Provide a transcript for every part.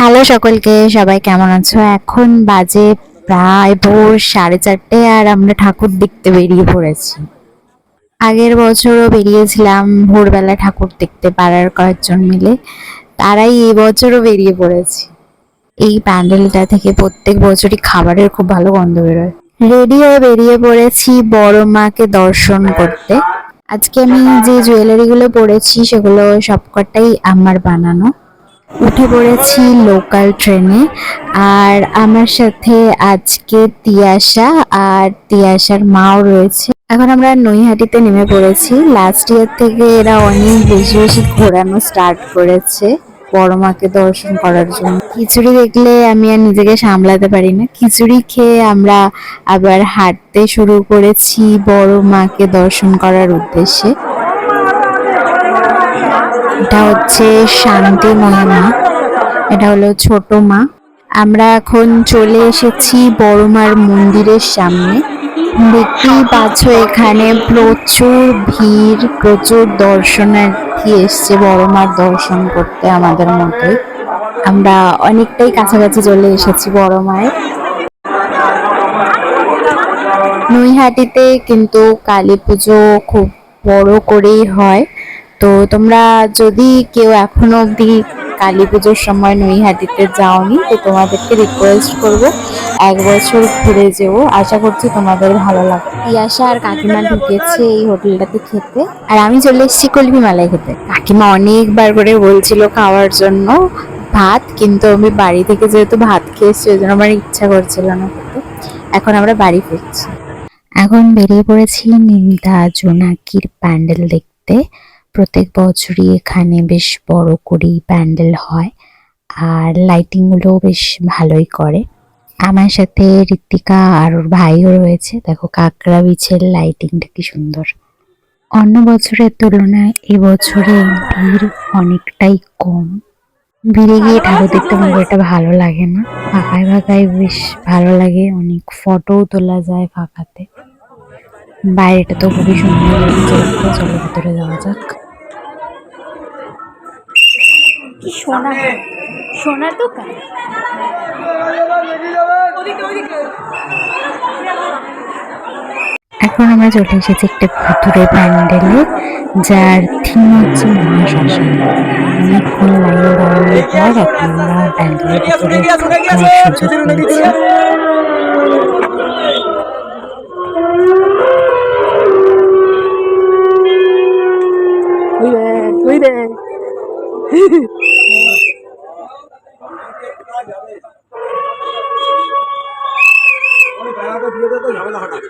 Hello সকলকে, সবাই কেমন আছো? এখন বাজে প্রায় ভোর সাড়ে চারটে আর আমরা ঠাকুর দেখতে বেরিয়ে পড়েছি। আগের বছরও বেরিয়েছিলাম ভোরবেলা ঠাকুর দেখতে পাড়ার কয়েকজন মিলে। তারাই এই বছরও বেরিয়ে পড়েছি। এই প্যান্ডেলটা থেকে প্রত্যেক বছরই খাবারের খুব ভালো গন্ধ বেরোয়। রেডি হয়ে বেরিয়ে পড়েছি বড় মাকে দর্শন করতে। আজকে আমি যে জুয়েলারিগুলো পরেছি সেগুলো সবকটাই আমার বানানো। উঠে পড়েছি লোকাল ট্রেনে আর আমার সাথে আজকে তিয়াশা আর তিয়াশার মাও রয়েছে। এখন আমরা নৈহাটিতে নেমে পড়েছি। লাস্ট ইয়ার থেকে এরা অনেক বেশি বেশি ঘোরানো স্টার্ট করেছে বড় মাকে দর্শন করার জন্য। খিচুড়ি দেখলে আমি আর নিজেকে সামলাতে পারি না। খিচুড়ি খেয়ে আমরা আবার হাঁটতে শুরু করেছি বড় মাকে দর্শন করার উদ্দেশ্যে। এটা হচ্ছে শান্তি মহিমা এটা হলো ছোট মা। আমরা এখন চলে এসেছি বড় মার মন্দিরের সামনে। দেখতেই পাচ্ছ এখানে প্রচুর ভিড়, প্রচুর দর্শনার্থী এসছে বড় মার দর্শন করতে আমাদের মতোই আমরা অনেকটাই কাছাকাছি চলে এসেছি বড় মায়ের নৈহাটিতে কিন্তু কালী পুজো খুব বড় করেই হয়। তো তোমরা যদি কেউ এখনও অবধি কালী পুজোর সময় নৈহাটিতে যাওনি, তো তোমাদেরকে রিকোয়েস্ট করব এক বছর ঘুরে যেও। আশা করছি তোমাদের ভালো লাগবে। ইয়াসা আর কাকিমা ঢুকেছে এই হোটেলটাতে খেতে। আর আমি চলে এসেছি কলমি মালাই খেতে। কাকিমা অনেকবার করে বলছিল খাওয়ার জন্য ভাত, কিন্তু আমি বাড়ি থেকে যেহেতু ভাত খেয়েছি, ওই জন্য আমার ইচ্ছা করছিল না খেতে। এখন আমরা বাড়ি ফিরছি। এখন বেরিয়ে পড়েছি নিন্দা জোনাকির প্যান্ডেল দেখতে। প্রত্যেক বছরই এখানে বেশ বড় করেই প্যান্ডেল হয় আর লাইটিংগুলোও বেশ ভালোই করে। আমার সাথে ঋতিকা আর ওর ভাইও রয়েছে। দেখো কাকড়া বিছের লাইটিংটা কি সুন্দর। অন্য বছরের তুলনায় এবছরে ভিড় অনেকটাই কম। ভিড়ে গিয়ে ঠাকুর দেখতে আমার এটা ভালো লাগে না। ফাঁকায় ফাঁকায় বেশ ভালো লাগে। অনেক ফটোও তোলা যায় ফাঁকাতে। বাইরেটা তো খুবই সুন্দর। চলো ভিতরে যাওয়া যাক। কি সোনা সোনার দোকান? এখন আমরা চলে এসেছি একটা ভুতুরে প্যান্ডেলে যার থিম হচ্ছে মহাশ্মশান অনেকক্ষণ লাইনে দাঁড়ানোর পর এখন আমরা প্যান্ডেলের ভিতরে সুযোগ পেয়েছি ওই দেখ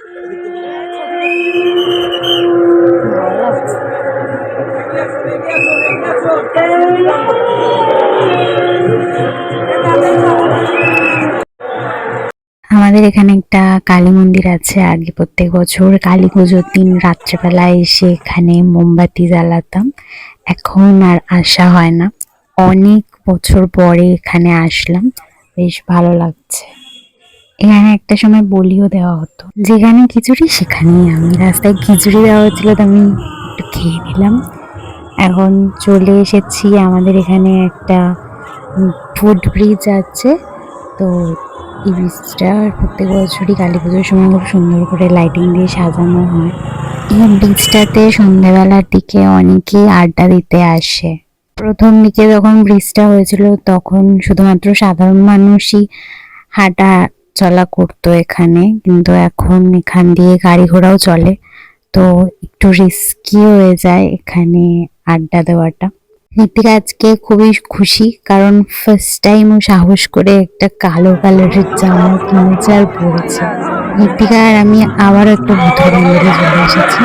আমাদের এখানে একটা কালী মন্দির আছে আগে প্রত্যেক বছর কালী পুজোর দিন রাত্রেবেলায় এসে এখানে মোমবাতি জ্বালাতাম। এখন আর আসা হয় না। অনেক বছর পরে এখানে আসলাম। বেশ ভালো লাগছে। এখানে একটা সময় বলিও দেওয়া হতো। যেখানে খিচুড়ি, সেখানেই আমি। রাস্তায় খিচুড়ি দেওয়া হচ্ছিল তো আমি একটু খেয়ে নিলাম। এখন চলে এসেছি আমাদের এখানে একটা ফুড ব্রিজ আছে। তো এই ব্রিজটা প্রত্যেক বছরই কালী পুজোর সময় খুব সুন্দর করে লাইটিং দিয়ে সাজানো হয়। এই ব্রিজটাতে সন্ধ্যাবেলার দিকে অনেকেই আড্ডা দিতে আসে। প্রথম দিকে যখন ব্রিজটা হয়েছিল, তখন শুধুমাত্র সাধারণ মানুষই হাঁটা চলা করতো এখানে, কিন্তু এখন এখান দিয়ে গাড়ি ঘোড়াও চলে। তো একটু রিস্কি হয়ে যায় এখানে আড্ডা দেওয়াটা। ঋতিকা আজকে খুবই খুশি, কারণ ফার্স্ট টাইম ও সাহস করে একটা কালো কালারের জামা কিনেছে আর পরেছে। ঋতিকা আর আমি আবার একটা ভূতের মন্দিরে চলে এসেছি।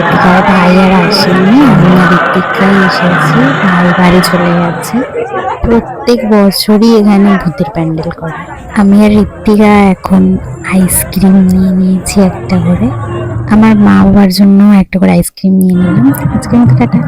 ঋতিকার ভাই আর আসেনি, আমি আর ঋতিকাই এসেছি, ভাই বাড়ি চলে যাচ্ছে প্রত্যেক বছরই এখানে ভূতের প্যান্ডেল করে। আমি আর ঋতিকা এখন আইসক্রিম নিয়ে নিয়েছি একটা করে। আমার মা বাবার জন্য একটা করে আইসক্রিম নিয়ে নিলাম। আজকের মতো টাটা।